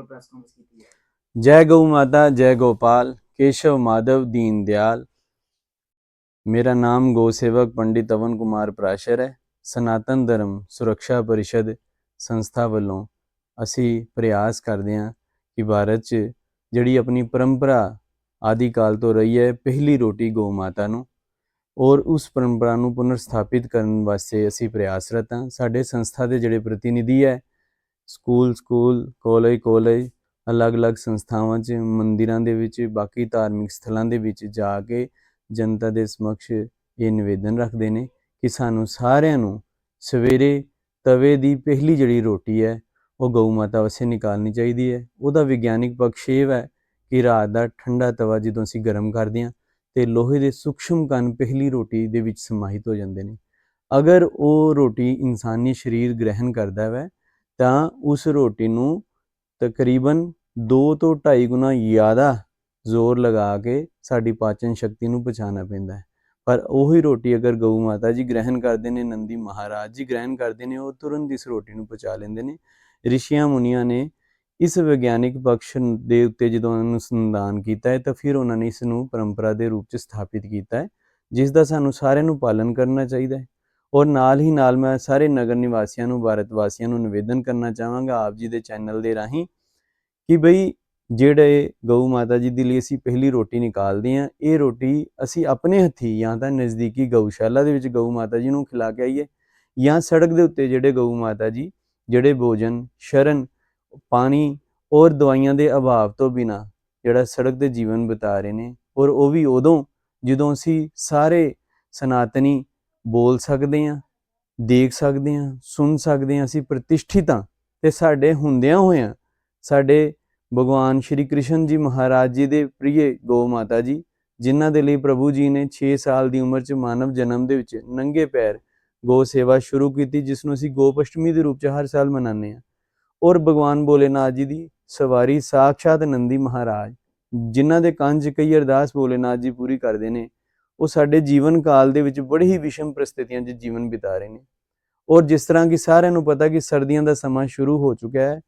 ਵੱਲੋਂ press conference ਕੀਤੀ ਹੈ। ਜੈ ਗਊ ਮਾਤਾ, ਜੈ ਗੋਪਾਲ, ਕੇਸ਼ਵ ਮਾਧਵ, ਦੀਨ ਦਿਆਲ। ਮੇਰਾ ਨਾਮ ਗੋ ਸੇਵਕ ਪੰਡਿਤ ਅਵਨ ਕੁਮਾਰ ਪ੍ਰਾਸ਼ਰ ਹੈ। ਸਨਾਤਨ ਧਰਮ ਸੁਰੱਖਿਆ ਪਰਿਸ਼ਦ ਸੰਸਥਾ ਵੱਲੋਂ ਅਸੀਂ ਪ੍ਰਯਾਸ ਕਰਦੇ ਹਾਂ ਕਿ ਭਾਰਤ 'ਚ ਜਿਹੜੀ ਆਪਣੀ ਪਰੰਪਰਾ ਆਦਿ ਕਾਲ ਤੋਂ ਰਹੀ ਹੈ, ਪਹਿਲੀ ਰੋਟੀ ਗੋ ਮਾਤਾ ਨੂੰ, ਔਰ ਉਸ ਪਰੰਪਰਾ ਨੂੰ ਪੁਨਰ ਸਥਾਪਿਤ ਕਰਨ ਵਾਸਤੇ ਅਸੀਂ ਪ੍ਰਯਾਸਰਤ ਹਾਂ। ਸਾਡੇ ਸੰਸਥਾ ਦੇ ਜਿਹੜੇ ਪ੍ਰਤੀਨਿਧੀ ਹੈ ਸਕੂਲ ਸਕੂਲ, ਕਾਲਜ ਕਾਲਜ, ਅਲੱਗ-ਅਲੱਗ ਸੰਸਥਾਵਾਂ 'ਚ, ਮੰਦਿਰਾਂ ਦੇ ਵਿੱਚ, ਬਾਕੀ ਧਾਰਮਿਕ ਸਥਲਾਂ ਦੇ ਵਿੱਚ ਜਾ ਕੇ ਜਨਤਾ ਦੇ ਸਮਕਸ਼ ਇਹ ਨਿਵੇਦਨ ਰੱਖਦੇ ਨੇ ਕਿ ਸਾਨੂੰ ਸਾਰਿਆਂ ਨੂੰ ਸਵੇਰੇ ਤਵੇ ਦੀ ਪਹਿਲੀ ਜਿਹੜੀ ਰੋਟੀ ਹੈ, ਉਹ ਗਊ ਮਾਤਾ ਵਾਸਤੇ ਨਿਕਾਲਣੀ ਚਾਹੀਦੀ ਹੈ। ਉਹਦਾ ਵਿਗਿਆਨਿਕ ਪੱਖ ਇਹ ਹੈ ਕਿ ਰਾਤ ਦਾ ਠੰਡਾ ਤਵਾ ਜਦੋਂ ਅਸੀਂ ਗਰਮ ਕਰਦੇ ਹਾਂ, ਤੇ ਲੋਹੇ ਦੇ ਸੂਖਸ਼ਮ ਕਣ ਪਹਿਲੀ ਰੋਟੀ ਦੇ ਵਿੱਚ ਸਮਾਹਿਤ ਹੋ ਜਾਂਦੇ ਨੇ। ਅਗਰ ਉਹ ਰੋਟੀ ਇਨਸਾਨੀ ਸਰੀਰ ਗ੍ਰਹਿਣ ਕਰਦਾ ਹੈ ਤਾਂ ਉਸ ਰੋਟੀ ਨੂੰ ਤਕਰੀਬਨ 2 ਤੋਂ 2.5 ਗੁਣਾ ਜ਼ਿਆਦਾ ਜ਼ੋਰ ਲਗਾ ਕੇ ਸਾਡੀ ਪਾਚਨ ਸ਼ਕਤੀ ਨੂੰ ਪਛਾਣਾ ਪੈਂਦਾ ਹੈ। ਪਰ ਉਹੀ ਰੋਟੀ ਅਗਰ ਗਊ ਮਾਤਾ ਜੀ ਗ੍ਰਹਿਣ ਕਰਦੇ ਨੇ, ਨੰਦੀ ਮਹਾਰਾਜ ਜੀ ਗ੍ਰਹਿਣ ਕਰਦੇ ਨੇ, ਉਹ ਤੁਰੰਤ ਇਸ ਰੋਟੀ ਨੂੰ ਪਚਾ ਲੈਂਦੇ ਨੇ। ਰਿਸ਼ੀਆਂ ਮੁਨੀਆਂ ਨੇ ਇਸ ਵਿਗਿਆਨਿਕ ਬਖਸ਼ ਦੇ ਉੱਤੇ ਜਦੋਂ ਅਨੁਸੰਧਾਨ ਕੀਤਾ ਹੈ, ਤਾਂ ਫਿਰ ਉਹਨਾਂ ਨੇ ਇਸ ਨੂੰ ਪਰੰਪਰਾ ਦੇ ਰੂਪ 'ਚ ਸਥਾਪਿਤ ਕੀਤਾ ਹੈ, ਜਿਸ ਦਾ ਸਾਨੂੰ ਸਾਰਿਆਂ ਨੂੰ ਪਾਲਣ ਕਰਨਾ ਚਾਹੀਦਾ ਹੈ। ਔਰ ਨਾਲ ਹੀ ਨਾਲ ਮੈਂ ਸਾਰੇ ਨਗਰ ਨਿਵਾਸੀਆਂ ਨੂੰ ਭਾਰਤ ਵਾਸੀਆਂ ਨੂੰ ਨਿਵੇਦਨ ਕਰਨਾ ਚਾਹਾਂਗਾ ਆਪ ਜੀ ਦੇ ਚੈਨਲ ਦੇ ਰਾਹੀਂ ਕਿ ਬਈ ਜਿਹੜੇ ਗਊ ਮਾਤਾ ਜੀ ਦੇ ਲਈ ਅਸੀਂ ਪਹਿਲੀ ਰੋਟੀ ਨਿਕਾਲਦੇ ਹਾਂ, ਇਹ ਰੋਟੀ ਅਸੀਂ ਆਪਣੇ ਹੱਥੀ ਜਾਂ ਤਾਂ ਨਜ਼ਦੀਕੀ ਗਊਸ਼ਾਲਾ ਦੇ ਵਿੱਚ ਗਊ ਮਾਤਾ ਜੀ ਨੂੰ ਖਿਲਾ ਕੇ ਆਈਏ ਜਾਂ ਸੜਕ ਦੇ ਉੱਤੇ ਜਿਹੜੇ ਗਊ ਮਾਤਾ ਜੀ, ਜਿਹੜੇ ਭੋਜਨ, ਸ਼ਰਨ, ਪਾਣੀ ਔਰ ਦਵਾਈਆਂ ਦੇ ਅਭਾਵ ਤੋਂ ਬਿਨਾ ਜਿਹੜਾ ਸੜਕ ਤੇ ਜੀਵਨ ਬਿਤਾ ਰਹੇ ਨੇ ਔਰ ਉਹ ਵੀ ਉਦੋਂ ਜਦੋਂ ਅਸੀਂ ਸਾਰੇ ਸਨਾਤਨੀ ਬੋਲ ਸਕਦੇ ਹਾਂ, ਦੇਖ ਸਕਦੇ ਹਾਂ, ਸੁਣ ਸਕਦੇ ਹਾਂ, ਅਸੀਂ ਪ੍ਰਤਿਸ਼ਠਿਤ ਹਾਂ ਤੇ ਸਾਡੇ ਹੁੰਦਿਆਂ ਹੋਇਆਂ ਸਾਡੇ ਭਗਵਾਨ ਸ਼੍ਰੀ ਕ੍ਰਿਸ਼ਨ ਜੀ ਮਹਾਰਾਜ ਜੀ ਦੇ ਪ੍ਰਿਯ ਗੋ ਮਾਤਾ ਜੀ, ਜਿਨ੍ਹਾਂ ਦੇ ਲਈ ਪ੍ਰਭੂ ਜੀ ਨੇ 6 ਸਾਲ ਦੀ ਉਮਰ 'ਚ ਮਾਨਵ ਜਨਮ ਦੇ ਵਿੱਚ ਨੰਗੇ ਪੈਰ ਗੋ ਸੇਵਾ ਸ਼ੁਰੂ ਕੀਤੀ, ਜਿਸ ਨੂੰ ਅਸੀਂ ਗੋਪਸ਼ਟਮੀ ਦੇ ਰੂਪ 'ਚ ਹਰ ਸਾਲ ਮਨਾਉਂਦੇ ਹਾਂ। ਔਰ ਭਗਵਾਨ ਭੋਲੇਨਾਥ ਜੀ ਦੀ ਸਵਾਰੀ ਸਾਖਸ਼ਾਤ ਨੰਦੀ ਮਹਾਰਾਜ, ਜਿਨ੍ਹਾਂ ਦੇ ਕੰਜ ਕਈ ਅਰਦਾਸ ਭੋਲੇਨਾਥ ਜੀ ਪੂਰੀ ਕਰਦੇ ਨੇ ਉਹ ਸਾਡੇ ਜੀਵਨ ਕਾਲ ਦੇ ਵਿੱਚ ਬੜੀ ਹੀ ਵਿਸ਼ਮ ਪ੍ਰਸਥਿਤੀਆਂ 'ਚ ਜੀਵਨ ਬਿਤਾ ਰਹੇ ਨੇ। ਔਰ ਜਿਸ ਤਰ੍ਹਾਂ ਕਿ ਸਾਰਿਆਂ ਨੂੰ ਪਤਾ ਕਿ ਸਰਦੀਆਂ ਦਾ ਸਮਾਂ ਸ਼ੁਰੂ ਹੋ ਚੁੱਕਾ ਹੈ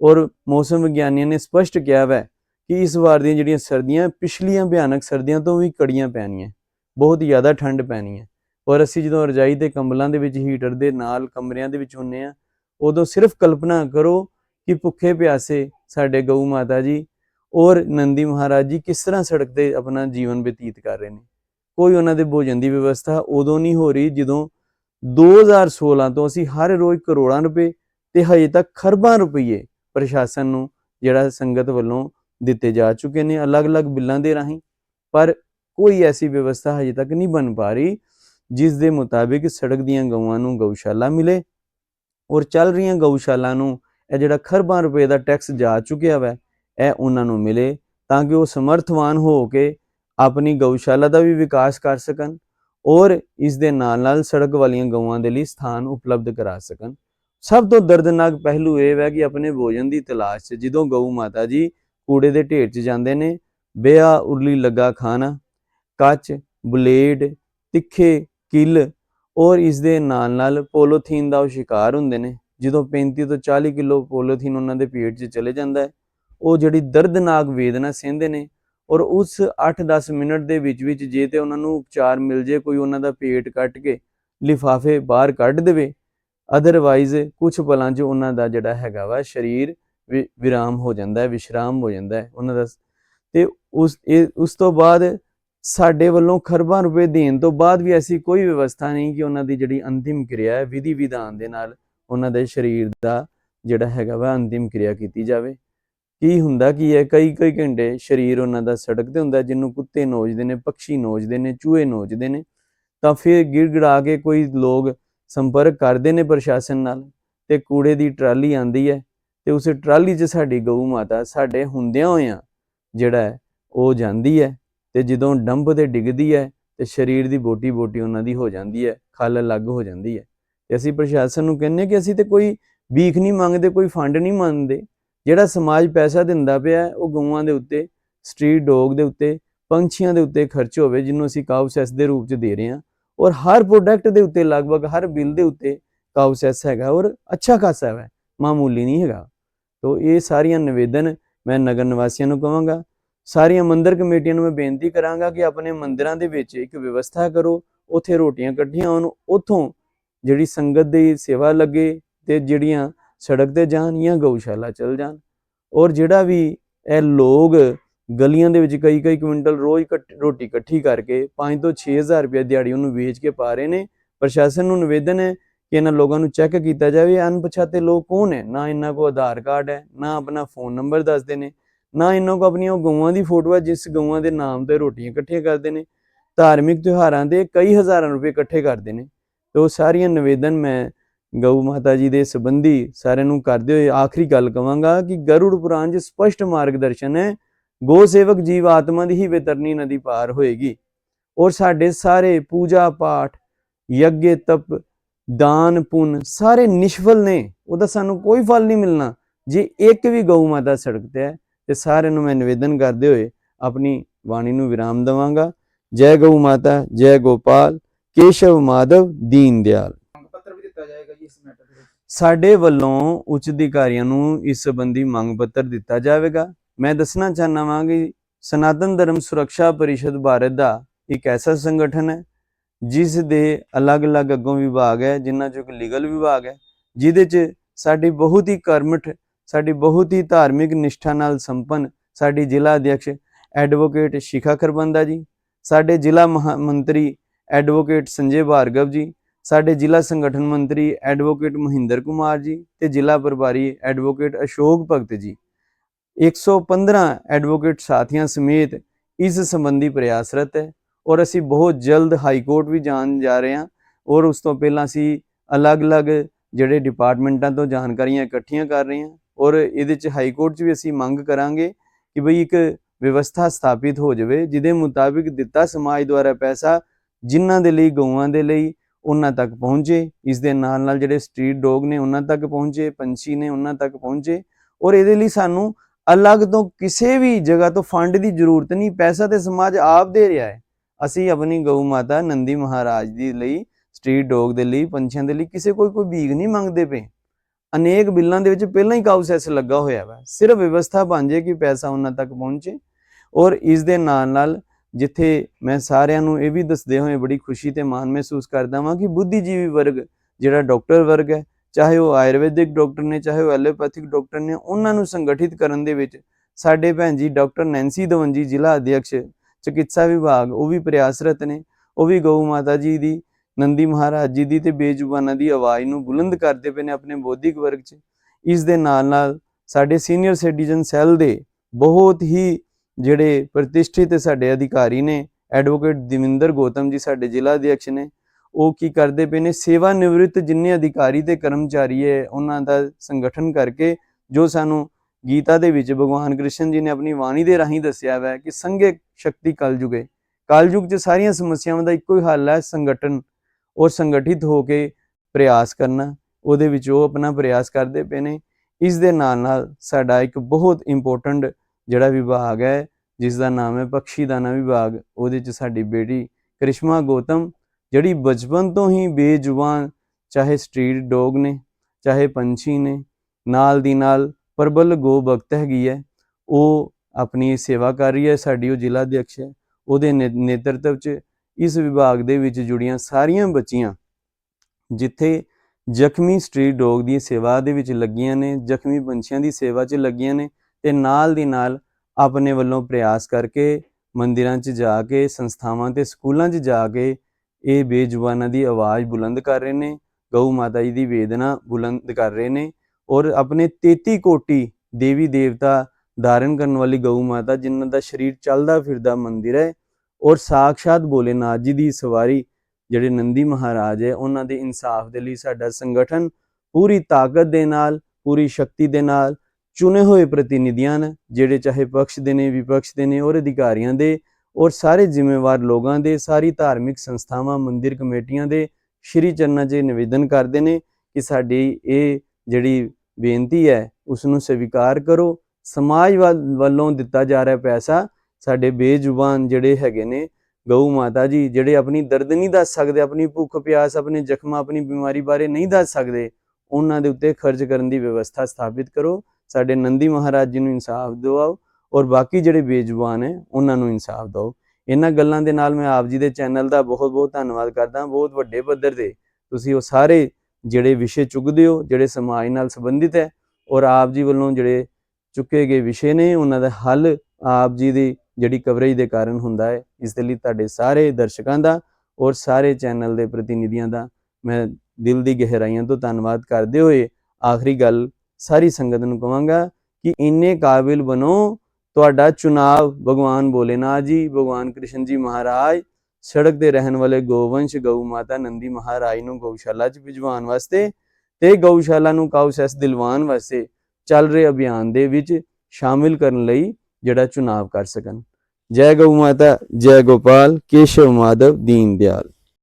ਔਰ ਮੌਸਮ ਵਿਗਿਆਨੀਆਂ ਨੇ ਸਪਸ਼ਟ ਕਿਹਾ ਹੈ ਕਿ ਇਸ ਵਾਰ ਦੀਆਂ ਜਿਹੜੀਆਂ ਸਰਦੀਆਂ, ਪਿਛਲੀਆਂ ਭਿਆਨਕ ਸਰਦੀਆਂ ਤੋਂ ਵੀ ਕੜੀਆਂ ਪੈਣੀਆਂ, ਬਹੁਤ ਜ਼ਿਆਦਾ ਠੰਡ ਪੈਣੀ ਹੈ। ਔਰ ਅਸੀਂ ਜਦੋਂ ਰਜਾਈ ਦੇ ਕੰਬਲਾਂ ਦੇ ਵਿੱਚ ਹੀਟਰ ਦੇ ਨਾਲ ਕਮਰਿਆਂ ਦੇ ਵਿੱਚ ਹੁੰਨੇ ਆ ਉਦੋਂ ਸਿਰਫ ਕਲਪਨਾ ਕਰੋ ਕਿ ਭੁੱਖੇ ਪਿਆਸੇ ਸਾਡੇ ਗਊ ਮਾਤਾ ਜੀ ਔਰ ਨੰਦੀ ਮਹਾਰਾਜ ਜੀ ਕਿਸ ਤਰ੍ਹਾਂ ਸੜਕ ਤੇ ਆਪਣਾ ਜੀਵਨ ਬਤੀਤ ਕਰ ਰਹੇ ਨੇ। ਕੋਈ ਉਹਨਾਂ ਦੇ ਭੋਜਨ ਦੀ ਵਿਵਸਥਾ ਉਦੋਂ ਨਹੀਂ ਹੋ ਰਹੀ ਜਦੋਂ 2016 ਤੋਂ ਅਸੀਂ ਹਰ ਰੋਜ਼ ਕਰੋੜਾਂ ਰੁਪਏ ਤੇ ਹਜੇ ਤੱਕ ਖਰਬਾਂ ਰੁਪਏ ਪ੍ਰਸ਼ਾਸਨ ਨੂੰ ਜਿਹੜਾ ਸੰਗਤ ਵੱਲੋਂ ਦਿੱਤੇ ਜਾ ਚੁੱਕੇ ਨੇ ਅਲੱਗ-ਅਲੱਗ ਬਿੱਲਾਂ ਦੇ ਰਾਹੀਂ। ਪਰ ਕੋਈ ਐਸੀ ਵਿਵਸਥਾ ਹਜੇ ਤੱਕ ਨਹੀਂ ਬਣ ਪਾ ਰਹੀ ਜਿਸ ਦੇ ਮੁਤਾਬਿਕ ਸੜਕ ਦੀਆਂ ਗਊਆਂ ਨੂੰ ਗਊਸ਼ਾਲਾ ਮਿਲੇ ਔਰ ਚੱਲ ਰਹੀਆਂ ਗਊਸ਼ਾਲਾ ਨੂੰ ਇਹ ਜਿਹੜਾ ਖਰਬਾਂ ਰੁਪਏ ਦਾ ਟੈਕਸ ਜਾ ਚੁੱਕਿਆ ਵੈ, ਇਹ ਉਹਨਾਂ ਨੂੰ ਮਿਲੇ ਤਾਂ ਕਿ ਉਹ ਸਮਰਥਵਾਨ ਹੋ ਕੇ ਆਪਣੀ ਗਊਸ਼ਾਲਾ ਦਾ ਵੀ ਵਿਕਾਸ ਕਰ ਸਕਣ ਔਰ ਇਸ ਦੇ ਨਾਲ ਨਾਲ ਸੜਕ ਵਾਲੀਆਂ ਗਊਆਂ ਦੇ ਲਈ ਸਥਾਨ ਉਪਲਬਧ ਕਰਾ ਸਕਣ। ਸਭ ਤੋਂ ਦਰਦਨਾਕ ਪਹਿਲੂ ਇਹ ਹੈ ਕਿ ਆਪਣੇ ਭੋਜਨ ਦੀ ਤਲਾਸ਼ 'ਚ ਜਦੋਂ ਗਊ ਮਾਤਾ ਜੀ ਕੂੜੇ ਦੇ ਢੇਰ 'ਚ ਜਾਂਦੇ ਨੇ ਬੇਆ ਉਰਲੀ ਲੱਗਾ ਖਾਣਾ, ਕੱਚ, ਬਲੇਡ, ਤਿੱਖੇ ਕਿੱਲ ਔਰ ਇਸ ਦੇ ਨਾਲ ਨਾਲ ਪੋਲੋਥੀਨ ਦਾ ਉਹ ਸ਼ਿਕਾਰ ਹੁੰਦੇ ਨੇ। ਜਦੋਂ 35 ਤੋਂ 40 ਕਿਲੋ ਪੋਲੋਥੀਨ ਉਹਨਾਂ ਦੇ ਪੇਟ 'ਚ ਚਲੇ ਜਾਂਦਾ ਹੈ, ਉਹ ਜਿਹੜੀ ਦਰਦਨਾਕ ਵੇਦਨਾ ਸਹਿੰਦੇ ਨੇ ਔਰ ਉਸ 8-10 ਮਿੰਟ ਦੇ ਵਿੱਚ ਵਿੱਚ ਜੇ ਤੇ ਉਹਨਾਂ ਨੂੰ ਉਪਚਾਰ ਮਿਲ ਜੇ, ਕੋਈ ਉਹਨਾਂ ਦਾ ਪੇਟ ਕੱਟ ਕੇ ਲਿਫਾਫੇ ਬਾਹਰ ਕੱਢ ਦੇਵੇ ਅਦਰਵਾਈਜ਼ ਕੁਝ ਪਲਾਂ 'ਚ ਉਹਨਾਂ ਦਾ ਜਿਹੜਾ ਹੈਗਾ ਵਾ ਸਰੀਰ ਵਿ- ਵਿਰਾਮ ਹੋ ਜਾਂਦਾ ਹੈ, ਵਿਸ਼ਰਾਮ ਹੋ ਜਾਂਦਾ ਹੈ ਉਹਨਾਂ ਦਾ ਤੇ ਉਸ, ਇਹ, ਉਸ ਤੋਂ ਬਾਅਦ ਸਾਡੇ ਵੱਲੋਂ ਖਰਬਾਂ ਰੁਪਏ ਦੇਣ ਤੋਂ ਬਾਅਦ ਵੀ ਐਸੀ ਕੋਈ ਵਿਵਸਥਾ ਨਹੀਂ ਕਿ ਉਹਨਾਂ ਦੀ ਜਿਹੜੀ ਅੰਤਿਮ ਕਿਰਿਆ ਹੈ ਵਿਧੀ ਵਿਧਾਨ ਦੇ ਨਾਲ ਉਹਨਾਂ ਦੇ ਸਰੀਰ ਦਾ ਜਿਹੜਾ ਹੈਗਾ ਵਾ ਅੰਤਿਮ ਕਿਰਿਆ ਕੀਤੀ ਜਾਵੇ। ਕੀ ਹੁੰਦਾ ਕੀ ਹੈ? ਕਈ ਕਈ ਘੰਟੇ ਸਰੀਰ ਉਹਨਾਂ ਦਾ ਸੜਕ ਤੇ ਹੁੰਦਾ, ਜਿਹਨੂੰ ਕੁੱਤੇ ਨੋਚਦੇ ਨੇ, ਪੰਛੀ ਨੋਚਦੇ ਨੇ, ਚੂਹੇ ਨੋਚਦੇ ਨੇ, ਤਾਂ ਫਿਰ ਗਿੜਗੜਾ ਕੇ ਕੋਈ ਲੋਕ ਸੰਪਰਕ ਕਰਦੇ ਨੇ ਪ੍ਰਸ਼ਾਸਨ ਨਾਲ ਤੇ ਕੂੜੇ ਦੀ ਟਰਾਲੀ ਆਂਦੀ ਹੈ ਤੇ ਉਸ ਟਰਾਲੀ 'ਚ ਸਾਡੀ ਗਊ ਮਾਤਾ ਸਾਡੇ ਹੁੰਦਿਆਂ ਹੋਇਆਂ ਜਿਹੜਾ ਹੈ, ਉਹ ਜਾਂਦੀ ਹੈ ਤੇ ਜਦੋਂ ਡੰਪ ਤੇ ਡਿੱਗਦੀ ਹੈ ਤੇ ਸਰੀਰ ਦੀ ਬੋਟੀ ਬੋਟੀ ਉਹਨਾਂ ਦੀ ਹੋ ਜਾਂਦੀ ਹੈ, ਖੱਲ ਅਲੱਗ ਹੋ ਜਾਂਦੀ ਹੈ ਤੇ ਅਸੀਂ ਪ੍ਰਸ਼ਾਸਨ ਨੂੰ ਕਹਿੰਨੇ ਕਿ ਅਸੀਂ ਤੇ ਕੋਈ ਭੀਖ ਨਹੀਂ ਮੰਗਦੇ, ਕੋਈ ਫੰਡ ਨਹੀਂ ਮੰਗਦੇ। ਜਿਹੜਾ ਸਮਾਜ ਪੈਸਾ ਦਿੰਦਾ ਪਿਆ ਉਹ ਗਊਆਂ ਦੇ ਉੱਤੇ ਸਟਰੀਟ ਡੌਗ ਦੇ ਉੱਤੇ, ਪੰਛੀਆਂ ਦੇ ਉੱਤੇ ਖਰਚ ਹੋਵੇ, ਜਿਹਨੂੰ ਅਸੀਂ ਕਾਉਸੈਸ ਦੇ ਰੂਪ 'ਚ ਦੇ ਰਹੇ ਹਾਂ ਔਰ ਹਰ ਪ੍ਰੋਡਕਟ ਦੇ ਉੱਤੇ ਲਗਭਗ ਹਰ ਬਿੱਲ ਦੇ ਉੱਤੇ ਕਾਊ ਸੈਸ ਹੈਗਾ ਔਰ ਅੱਛਾ ਖਾਸਾ ਹੈ, ਮਾਮੂਲੀ ਨਹੀਂ ਹੈਗਾ। ਤੋ ਇਹ ਸਾਰੀਆਂ ਨਿਵੇਦਨ ਮੈਂ ਨਗਰ ਨਿਵਾਸੀਆਂ ਨੂੰ ਕਹਾਂਗਾ ਸਾਰੀਆਂ ਮੰਦਰ ਕਮੇਟੀਆਂ ਨੂੰ ਮੈਂ ਬੇਨਤੀ ਕਰਾਂਗਾ ਕਿ ਆਪਣੇ ਮੰਦਿਰਾਂ ਦੇ ਵਿੱਚ ਇੱਕ ਵਿਵਸਥਾ ਕਰੋ, ਉੱਥੇ ਰੋਟੀਆਂ ਇਕੱਠੀਆਂ ਹੋਣ, ਉੱਥੋਂ ਜਿਹੜੀ ਸੰਗਤ ਦੀ ਸੇਵਾ ਲੱਗੇ ਤੇ ਜਿਹੜੀਆਂ ਸੜਕ ਤੇ ਜਾਣ ਜਾਂ ਗਊਸ਼ਾਲਾ ਚਲ ਜਾਣ। ਔਰ ਜਿਹੜਾ ਵੀ ਇਹ ਲੋਕ ਗਲੀਆਂ ਦੇ ਵਿੱਚ ਕਈ ਕਈ ਕੁਇੰਟਲ ਰੋਜ਼ ਇਕੱਠ- ਰੋਟੀ ਇਕੱਠੀ ਕਰਕੇ 5 ਤੋਂ 6000 ਰੁਪਏ ਦਿਹਾੜੀ ਉਹਨੂੰ ਵੇਚ ਕੇ ਪਾ ਰਹੇ ਨੇ, ਪ੍ਰਸ਼ਾਸਨ ਨੂੰ ਨਿਵੇਦਨ ਹੈ ਕਿ ਇਹਨਾਂ ਲੋਕਾਂ ਨੂੰ ਚੈੱਕ ਕੀਤਾ ਜਾਵੇ, ਅਣਪਛਾਤੇ ਲੋਕ ਕੌਣ ਹੈ? ਨਾ ਇਹਨਾਂ ਕੋਲ ਆਧਾਰ ਕਾਰਡ ਹੈ, ਨਾ ਆਪਣਾ ਫੋਨ ਨੰਬਰ ਦੱਸਦੇ ਨੇ, ਨਾ ਇਹਨਾਂ ਕੋ ਆਪਣੀਆਂ ਉਹ ਗਊਆਂ ਦੀ ਫੋਟੋ ਹੈ, ਜਿਸ ਗਊਆਂ ਦੇ ਨਾਮ ਤੇ ਰੋਟੀਆਂ ਇਕੱਠੀਆਂ ਕਰਦੇ ਨੇ, ਧਾਰਮਿਕ ਤਿਉਹਾਰਾਂ ਦੇ ਕਈ ਹਜ਼ਾਰਾਂ ਰੁਪਏ ਇਕੱਠੇ ਕਰਦੇ ਨੇ। ਤੇ ਉਹ ਸਾਰੀਆਂ ਨਿਵੇਦਨ ਮੈਂ ਗਊ ਮਾਤਾ ਜੀ ਦੇ ਸੰਬੰਧੀ ਸਾਰਿਆਂ ਨੂੰ ਕਰਦੇ ਹੋਏ ਆਖਰੀ ਗੱਲ ਕਵਾਂਗਾ ਕਿ ਗਰੁੜ ਪੁਰਾਣ 'ਚ ਸਪਸ਼ਟ ਮਾਰਗਦਰਸ਼ਨ ਹੈ ਗੋ ਸੇਵਕ ਜੀਵ ਆਤਮਾ ਦੀ ਹੀ ਬੇਤਰਨੀ ਨਦੀ ਪਾਰ ਹੋਏਗੀ ਔਰ ਸਾਡੇ ਸਾਰੇ ਪੂਜਾ ਪਾਠ ਯੱਗ ਤਪ ਦਾਨ ਪੁੰਨ ਸਾਰੇ ਨਿਸ਼ਫਲ ਨੇ ਉਹਦਾ ਸਾਨੂੰ ਕੋਈ ਫਲ ਨਹੀਂ ਮਿਲਣਾ ਜੇ ਇੱਕ ਵੀ ਗਊ ਮਾਤਾ ਸੜਕ ਤੇ ਹੈ ਤੇ ਸਾਰਿਆਂ ਨੂੰ ਮੈਂ ਨਿਵੇਦਨ ਕਰਦੇ ਹੋਏ ਆਪਣੀ ਬਾਣੀ ਨੂੰ ਵਿਰਾਮ ਦਵਾਂਗਾ ਜੈ ਗਊ ਮਾਤਾ ਜੈ ਗੋਪਾਲ ਕੇਸ਼ਵ ਮਾਧਵ ਦੀਨ ਦਿਆਲ ਮੰਗ ਪੱਤਰ ਵੀ ਦਿੱਤਾ ਜਾਏਗਾ ਜੀ ਇਸ ਮੈਟਰ ਦੇ ਵਿੱਚ? ਸਾਡੇ ਵੱਲੋਂ ਉੱਚ ਅਧਿਕਾਰੀਆਂ ਨੂੰ ਇਸ ਸੰਬੰਧੀ ਮੰਗ ਪੱਤਰ ਦਿੱਤਾ ਜਾਵੇਗਾ। ਮੈਂ ਦੱਸਣਾ ਚਾਹਨਾ ਵਾਂ ਕਿ ਸਨਾਤਨ ਧਰਮ ਸੁਰੱਖਿਆ ਪਰਿਸ਼ਦ ਭਾਰਤ ਦਾ ਇੱਕ ਐਸਾ ਸੰਗਠਨ ਹੈ, ਜਿਸ ਦੇ ਅਲੱਗ-ਅਲੱਗ ਅੱਗੋਂ ਵਿਭਾਗ ਹੈ, ਜਿਨ੍ਹਾਂ ਚੋਂ ਇੱਕ ਲੀਗਲ ਵਿਭਾਗ ਹੈ, ਜਿਹਦੇ 'ਚ ਸਾਡੀ ਬਹੁਤ ਹੀ ਕਰਮਠ, ਸਾਡੀ ਬਹੁਤ ਹੀ ਧਾਰਮਿਕ ਨਿਸ਼ਠਾ ਨਾਲ ਸੰਪੰਨ ਸਾਡੀ ਜ਼ਿਲ੍ਹਾ ਅਧਿਕਸ਼ ਐਡਵੋਕੇਟ ਸ਼ਿਖਾ ਖਰਬੰਦਾ ਜੀ, ਸਾਡੇ ਜ਼ਿਲ੍ਹਾ ਮਹਾ- ਮੰਤਰੀ ਐਡਵੋਕੇਟ ਸੰਜੇ ਭਾਰਗਵ ਜੀ ਸਾਡੇ ਜ਼ਿਲ੍ਹਾ ਸੰਗਠਨ ਮੰਤਰੀ ਐਡਵੋਕੇਟ ਮਹਿੰਦਰ ਕੁਮਾਰ ਜੀ ਤੇ ਜ਼ਿਲ੍ਹਾ ਪ੍ਰਭਾਰੀ ਐਡਵੋਕੇਟ ਅਸ਼ੋਕ ਭਗਤ ਜੀ। 115 ਐਡਵੋਕੇਟ ਸਾਥੀਆਂ ਸਮੇਤ ਇਸ ਸੰਬੰਧੀ ਪ੍ਰਯਾਸਰਤ ਹੈ ਔਰ ਅਸੀਂ ਬਹੁਤ ਜਲਦ ਹਾਈ ਕੋਰਟ ਵੀ ਜਾਣ ਜਾ ਰਹੇ ਹਾਂ ਔਰ ਉਸ ਤੋਂ ਪਹਿਲਾਂ ਅਸੀਂ ਅਲੱਗ-ਅਲੱਗ ਜਿਹੜੇ ਡਿਪਾਰਟਮੈਂਟਾਂ ਤੋਂ ਜਾਣਕਾਰੀਆਂ ਇਕੱਠੀਆਂ ਕਰ ਰਹੇ ਹਾਂ ਔਰ ਇਹਦੇ ਚ ਹਾਈ ਕੋਰਟ 'ਚ ਵੀ ਅਸੀਂ ਮੰਗ ਕਰਾਂਗੇ ਕਿ ਬਈ ਇੱਕ ਵਿਵਸਥਾ ਸਥਾਪਿਤ ਹੋ ਜਾਵੇ ਜਿਹਦੇ ਮੁਤਾਬਿਕ ਦਿੱਤਾ ਸਮਾਜ ਦੁਆਰਾ ਪੈਸਾ ਜਿਨ੍ਹਾਂ ਦੇ ਲਈ, ਗਊਆਂ ਦੇ ਲਈ ਉਹਨਾਂ ਤੱਕ ਪਹੁੰਚੇ ਇਸ ਦੇ ਨਾਲ ਨਾਲ ਜਿਹੜੇ ਸਟਰੀਟ ਡੌਗ ਨੇ ਉਹਨਾਂ ਤੱਕ ਪਹੁੰਚੇ, ਪੰਛੀ ਨੇ ਉਹਨਾਂ ਤੱਕ ਪਹੁੰਚੇ ਔਰ ਇਹਦੇ ਲਈ ਸਾਨੂੰ ਅਲੱਗ ਤੋਂ ਕਿਸੇ ਵੀ ਜਗ੍ਹਾ ਤੋਂ ਫੰਡ ਦੀ ਜ਼ਰੂਰਤ ਨਹੀਂ, ਪੈਸਾ ਤੇ ਸਮਾਜ ਆਪ ਦੇ ਰਿਹਾ ਹੈ। ਅਸੀਂ ਆਪਣੀ ਗਊ ਮਾਤਾ ਨੰਦੀ ਮਹਾਰਾਜ ਦੀ ਲਈ ਸਟਰੀਟ ਡੌਗ ਦੇ ਲਈ, ਪੰਛੀਆਂ ਦੇ ਲਈ ਕਿਸੇ ਕੋਈ ਕੋਈ ਭੀਖ ਨਹੀਂ ਮੰਗਦੇ ਪਏ। ਅਨੇਕ ਬਿੱਲਾਂ ਦੇ ਵਿੱਚ ਪਹਿਲਾਂ ਹੀ ਕਾਉਸੈਸ ਲੱਗਾ ਹੋਇਆ ਵਾ। ਸਿਰਫ ਵਿਵਸਥਾ ਬਣ ਜੇ ਕਿ ਪੈਸਾ ਉਹਨਾਂ ਤੱਕ ਪਹੁੰਚੇ ਔਰ ਇਸ ਦੇ ਨਾਲ ਨਾਲ ਜਿੱਥੇ ਮੈਂ ਸਾਰਿਆਂ ਨੂੰ ਇਹ ਵੀ ਦੱਸਦੇ ਹੋਏ ਬੜੀ ਖੁਸ਼ੀ ਤੇ ਮਾਣ ਮਹਿਸੂਸ ਕਰਦਾ ਵਾਂ ਕਿ ਬੁੱਧੀਜੀਵੀ ਵਰਗ ਜਿਹੜਾ ਡਾਕਟਰ ਵਰਗ ਹੈ, ਚਾਹੇ ਉਹ ਆਯੁਰਵੈਦਿਕ ਡਾਕਟਰ ਨੇ, ਚਾਹੇ ਉਹ ਐਲੋਪੈਥਿਕ ਡਾਕਟਰ ਨੇ, ਉਹਨਾਂ ਨੂੰ ਸੰਗਠਿਤ ਕਰਨ ਦੇ ਵਿੱਚ ਸਾਡੇ ਭੈਣ ਜੀ ਡਾਕਟਰ ਨੈਂਸੀ ਦਵੰਜੀ ਜ਼ਿਲ੍ਹਾ ਅਧਿਕਸ਼ ਚਿਕਿਤਸਾ ਵਿਭਾਗ, ਉਹ ਵੀ ਪ੍ਰਯਾਸਰਤ ਨੇ, ਉਹ ਵੀ ਗਊ ਮਾਤਾ ਜੀ ਦੀ, ਨੰਦੀ ਮਹਾਰਾਜ ਜੀ ਦੀ ਤੇ ਬੇਜ਼ੁਬਾਨਾਂ ਦੀ ਆਵਾਜ਼ ਨੂੰ ਬੁਲੰਦ ਕਰਦੇ ਪਏ ਨੇ ਆਪਣੇ ਬੌਧਿਕ ਵਰਗ 'ਚ। ਇਸ ਦੇ ਨਾਲ ਨਾਲ ਸਾਡੇ ਸੀਨੀਅਰ ਸਿਟੀਜ਼ਨ ਸੈੱਲ ਦੇ ਬਹੁਤ ਹੀ ਜਿਹੜੇ ਪ੍ਰਤਿਸ਼ਠਿਤ ਸਾਡੇ ਅਧਿਕਾਰੀ ਨੇ ਐਡਵੋਕੇਟ ਦਿਵਿੰਦਰ ਗੌਤਮ ਜੀ ਸਾਡੇ ਜ਼ਿਲ੍ਹਾ ਅਧਿਕਸ਼ ਨੇ, ਉਹ ਕੀ ਕਰਦੇ ਪਏ ਨੇ? ਸੇਵਾ ਨਿਵ੍ਰਿਤ ਜਿੰਨੇ ਅਧਿਕਾਰੀ ਤੇ ਕਰਮਚਾਰੀ ਹੈ, ਉਹਨਾਂ ਦਾ ਸੰਗਠਨ ਕਰਕੇ ਜੋ ਸਾਨੂੰ ਗੀਤਾ ਦੇ ਵਿੱਚ ਭਗਵਾਨ ਕ੍ਰਿਸ਼ਨ ਜੀ ਨੇ ਆਪਣੀ ਬਾਣੀ ਦੇ ਰਾਹੀਂ ਦੱਸਿਆ ਹੋਇਆ ਹੈ ਕਿ ਸੰਘੇ ਸ਼ਕਤੀ ਕਲਯੁਗੇ। ਕਲਯੁਗ 'ਚ ਸਾਰੀਆਂ ਸਮੱਸਿਆਵਾਂ ਦਾ ਇੱਕੋ ਹੀ ਹੱਲ ਹੈ, ਸੰਗਠਨ ਔਰ ਸੰਗਠਿਤ ਹੋ ਕੇ ਪ੍ਰਯਾਸ ਕਰਨਾ। ਉਹਦੇ ਵਿੱਚ ਉਹ ਆਪਣਾ ਪ੍ਰਯਾਸ ਕਰਦੇ ਪਏ ਨੇ। ਇਸ ਦੇ ਨਾਲ ਨਾਲ ਸਾਡਾ ਇੱਕ ਬਹੁਤ ਇੰਪੋਰਟੈਂਟ ਜਿਹੜਾ ਵਿਭਾਗ ਹੈ ਜਿਸ ਦਾ ਨਾਮ ਹੈ ਪਕਸ਼ੀ ਦਾਨਾ ਵਿਭਾਗ, ਉਹਦੇ 'ਚ ਸਾਡੀ ਬੇਟੀ ਕ੍ਰਿਸ਼ਮਾ ਗੌਤਮ, ਜਿਹੜੀ ਬਚਪਨ ਤੋਂ ਹੀ ਬੇਜ਼ੁਬਾਨ, ਚਾਹੇ ਸਟਰੀਟ ਡੌਗ ਨੇ, ਚਾਹੇ ਪੰਛੀ ਨੇ, ਨਾਲ ਦੀ ਨਾਲ ਪ੍ਰਬਲ ਗੋ ਭਗਤ ਹੈਗੀ ਹੈ। ਉਹ ਆਪਣੀ ਸੇਵਾ ਕਰ ਰਹੀ ਹੈ, ਸਾਡੀ ਉਹ ਜ਼ਿਲ੍ਹਾ ਅਧਿਕਸ਼ ਹੈ। ਉਹਦੇ ਨੇ- ਨੇਤਰਤਵ 'ਚ ਇਸ ਵਿਭਾਗ ਦੇ ਵਿੱਚ ਜੁੜੀਆਂ ਸਾਰੀਆਂ ਬੱਚੀਆਂ, ਜਿੱਥੇ ਜ਼ਖਮੀ ਸਟਰੀਟ ਡੌਗ ਦੀ ਸੇਵਾ ਦੇ ਵਿੱਚ ਲੱਗੀਆਂ ਨੇ, ਜ਼ਖਮੀ ਪੰਛੀਆਂ ਦੀ ਸੇਵਾ 'ਚ ਲੱਗੀਆਂ ਨੇ ਤੇ ਨਾਲ ਦੀ ਨਾਲ ਆਪਣੇ ਵੱਲੋਂ ਪ੍ਰਯਾਸ ਕਰਕੇ ਮੰਦਿਰਾਂ 'ਚ ਜਾ ਕੇ, ਸੰਸਥਾਵਾਂ ਤੇ ਸਕੂਲਾਂ 'ਚ ਜਾ ਕੇ ਇਹ ਬੇਜ਼ੁਬਾਨਾਂ ਦੀ ਆਵਾਜ਼ ਬੁਲੰਦ ਕਰ ਰਹੇ ਨੇ, ਗਊ ਮਾਤਾ ਜੀ ਦੀ ਵੇਦਨਾ ਬੁਲੰਦ ਕਰ ਰਹੇ ਨੇ ਔਰ ਆਪਣੇ 33 ਕੋਟੀ ਦੇਵੀ ਦੇਵਤਾ ਧਾਰਨ ਕਰਨ ਵਾਲੀ ਗਊ ਮਾਤਾ ਜਿਨ੍ਹਾਂ ਦਾ ਸਰੀਰ ਚੱਲਦਾ ਫਿਰਦਾ ਮੰਦਿਰ ਹੈ ਔਰ ਸਾਖਸ਼ਾਤ ਭੋਲੇਨਾਥ ਜੀ ਦੀ ਸਵਾਰੀ ਜਿਹੜੇ ਨੰਦੀ ਮਹਾਰਾਜ ਹੈ, ਉਹਨਾਂ ਦੇ ਇਨਸਾਫ ਦੇ ਲਈ ਸਾਡਾ ਸੰਗਠਨ ਪੂਰੀ ਤਾਕਤ ਦੇ ਨਾਲ, ਪੂਰੀ ਸ਼ਕਤੀ ਦੇ ਨਾਲ ਚੁਣੇ ਹੋਏ ਪ੍ਰਤੀਨਿਧੀਆਂ ਹਨ ਜਿਹੜੇ ਚਾਹੇ ਪਕਸ਼ ਦੇ ਨੇ ਵਿਪਕਸ਼ ਦੇ ਨੇ, ਔਰ ਅਧਿਕਾਰੀਆਂ ਦੇ, ਔਰ ਸਾਰੇ ਜ਼ਿੰਮੇਵਾਰ ਲੋਕਾਂ ਦੇ, ਸਾਰੀ ਧਾਰਮਿਕ ਸੰਸਥਾਵਾਂ, ਮੰਦਿਰ ਕਮੇਟੀਆਂ ਦੇ, ਸ਼੍ਰੀ ਚਰਨਾਂ 'ਚ ਨਿਵੇਦਨ ਕਰਦੇ ਨੇ ਕਿ ਸਾਡੀ ਇਹ ਜਿਹੜੀ ਬੇਨਤੀ ਹੈ ਉਸ ਨੂੰ ਸਵੀਕਾਰ ਕਰੋ। ਸਮਾਜ ਵੱਲੋਂ ਦਿੱਤਾ ਜਾ ਰਿਹਾ ਪੈਸਾ ਸਾਡੇ ਬੇਜ਼ੁਬਾਨ ਜਿਹੜੇ ਹੈਗੇ ਨੇ, ਗਊ ਮਾਤਾ ਜੀ, ਜਿਹੜੇ ਆਪਣੀ ਦਰਦ ਨਹੀਂ ਦੱਸ ਸਕਦੇ, ਆਪਣੀ ਭੁੱਖ, ਪਿਆਸ, ਆਪਣੇ ਜ਼ਖਮਾਂ, ਆਪਣੀ ਬਿਮਾਰੀ ਬਾਰੇ ਨਹੀਂ ਦੱਸ ਸਕਦੇ, ਉਹਨਾਂ ਦੇ ਉੱਤੇ ਖਰਚ ਕਰਨ ਦੀ ਵਿਵਸਥਾ ਸਥਾਪਿਤ ਕਰੋ। ਸਾਡੇ ਨੰਦੀ ਮਹਾਰਾਜ ਜੀ ਨੂੰ ਇਨਸਾਫ ਦਿਵਾਓ ਔਰ ਬਾਕੀ ਜਿਹੜੇ ਬੇਜ਼ੁਬਾਨ ਹੈ, ਉਹਨਾਂ ਨੂੰ ਇਨਸਾਫ ਦਿਓ। ਇਹਨਾਂ ਗੱਲਾਂ ਦੇ ਨਾਲ ਮੈਂ ਆਪ ਜੀ ਦੇ ਚੈਨਲ ਦਾ ਬਹੁਤ ਬਹੁਤ ਧੰਨਵਾਦ ਕਰਦਾ, ਬਹੁਤ ਵੱਡੇ ਪੱਧਰ ਤੇ ਤੁਸੀਂ ਉਹ ਸਾਰੇ ਜਿਹੜੇ ਵਿਸ਼ੇ ਚੁੱਕਦੇ ਹੋ, ਜਿਹੜੇ ਸਮਾਜ ਨਾਲ ਸੰਬੰਧਿਤ ਹੈ ਔਰ ਆਪ ਜੀ ਵੱਲੋਂ ਜਿਹੜੇ ਚੁੱਕੇ ਗਏ ਵਿਸ਼ੇ ਨੇ, ਉਹਨਾਂ ਦਾ ਹੱਲ ਆਪ ਜੀ ਦੀ ਜਿਹੜੀ ਕਵਰੇਜ ਦੇ ਕਾਰਨ ਹੁੰਦਾ ਹੈ, ਇਸ ਦੇ ਲਈ ਤੁਹਾਡੇ ਸਾਰੇ ਦਰਸ਼ਕਾਂ ਦਾ ਔਰ ਸਾਰੇ ਚੈਨਲ ਦੇ ਪ੍ਰਤੀਨਿਧੀਆਂ ਦਾ ਮੈਂ ਦਿਲ ਦੀ ਗਹਿਰਾਈਆਂ ਤੋਂ ਧੰਨਵਾਦ ਕਰਦੇ ਹੋਏ ਆਖਰੀ ਗੱਲ ਸਾਰੀ ਸੰਗਤ ਨੂੰ ਕਹਾਂਗਾ ਕਿ ਇੰਨੇ ਕਾਬਿਲ ਬਣੋ। ਤੁਹਾਡਾ ਚੁਣਾਵ ਭਗਵਾਨ ਭੋਲੇਨਾਥ ਜੀ, ਭਗਵਾਨ ਕ੍ਰਿਸ਼ਨ ਜੀ ਮਹਾਰਾਜ, ਸੜਕ ਦੇ ਰਹਿਣ ਵਾਲੇ ਗੋਵੰਸ਼ ਗਊ ਮਾਤਾ ਨੰਦੀ ਮਹਾਰਾਜ ਨੂੰ ਗਊਸ਼ਾਲਾ 'ਚ ਭਿਜਵਾਉਣ ਵਾਸਤੇ ਤੇ ਗਊਸ਼ਾਲਾ ਨੂੰ ਕਾਉਸੈਸ ਦਿਲਵਾਨ ਵਾਸਤੇ ਚੱਲ ਰਹੇ ਅਭਿਆਨ ਦੇ ਵਿੱਚ ਸ਼ਾਮਿਲ ਕਰਨ ਲਈ ਜਿਹੜਾ ਚੁਣਾਵ ਕਰ ਸਕਣ। ਜੈ ਗਊ ਮਾਤਾ, ਜੈ ਗੋਪਾਲ, ਕੇਸ਼ਵ ਮਾਧਵ, ਦੀਨ ਦਿਆਲ।